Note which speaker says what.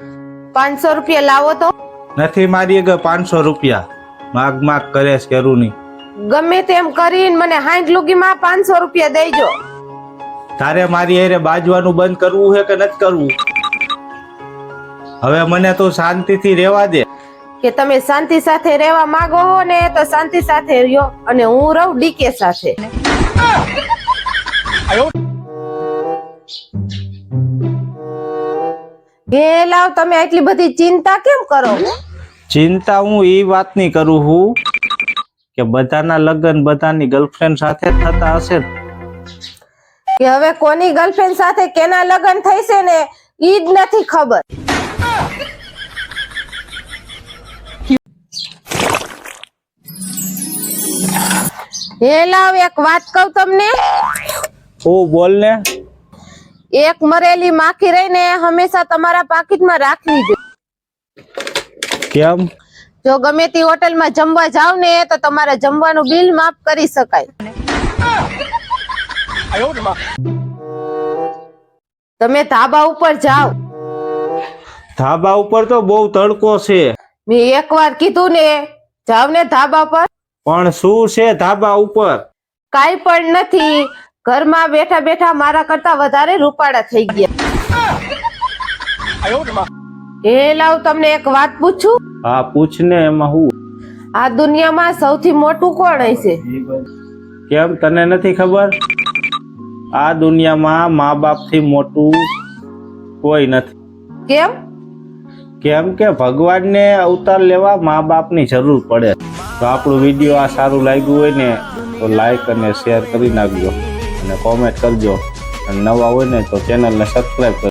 Speaker 1: પાંચસો રૂપિયા લાવો તો?
Speaker 2: નથી મારી આગળ પાંચસો રૂપિયા. માગ માગ કરે છે કરું
Speaker 1: ગમે તેમ કરીને મને હાઈઠ લુગીમાં પાંચસો રૂપિયા દેજો.
Speaker 2: તારે મારી હારે બાજવાનું બંધ કરવું છે કે નથી કરવું? હવે મને તો શાંતિથી રહેવા દે.
Speaker 1: કે તમે શાંતિ સાથે રહેવા માંગો હો ને તો શાંતિ સાથે રહ્યો અને હું રહું ડીકે સાથે. હે લાવ તમે એટલી બધી ચિંતા કેમ કરો
Speaker 2: ચિંતા હું એ વાતની કરું છું કે બધાના લગ્ન બધાની ગર્લફ્રેન્ડ સાથે થતા હશે
Speaker 1: કે હવે કોની ગર્લફ્રેન્ડ સાથે કેના લગ્ન થઈશે ને ઈ જ નથી ખબર. હે લાવ એક વાત કહું તમને?
Speaker 2: ઓ બોલ ને.
Speaker 1: એક મરેલી માખી રહીને હંમેશા તમારા પાકીટમાં રાખવી જોઈએ.
Speaker 2: કેમ?
Speaker 1: જો ગમે તે હોટલમાં જમવા જાવ ને તો તમારે જમવાનું બિલ માફ કરી શકાય. તમે ધાબા ઉપર જાઓ.
Speaker 2: ધાબા ઉપર તો બહુ તડકો છે.
Speaker 1: મેં એકવાર કીધું ને જાવ ને ધાબા પર.
Speaker 2: પણ શું છે ધાબા ઉપર?
Speaker 1: કાઈ પણ નથી. ઘરમાં બેઠા બેઠા મારા કરતા વધારે રૂપાળા થઈ ગયા. એ લાવ તમને એક વાત પૂછું?
Speaker 2: હા પૂછ ને એમાં હું?
Speaker 1: આ દુનિયામાં સૌથી મોટું કોણ હશે?
Speaker 2: કેમ તને નથી ખબર? આ દુનિયામાં મા બાપથી મોટું કોઈ નથી.
Speaker 1: કેમ?
Speaker 2: કેમ કે ભગવાનને અવતાર લેવા મા બાપની જરૂર પડે. તો આપણું વીડિયો આ સારું લાગ્યું હોય ને તો લાઈક અને શેર કરી નાખજો. અને કોમેન્ટ કરજો. અને નવા હોય ને તો ચેનલને સબસ્ક્રાઈબ કરજો.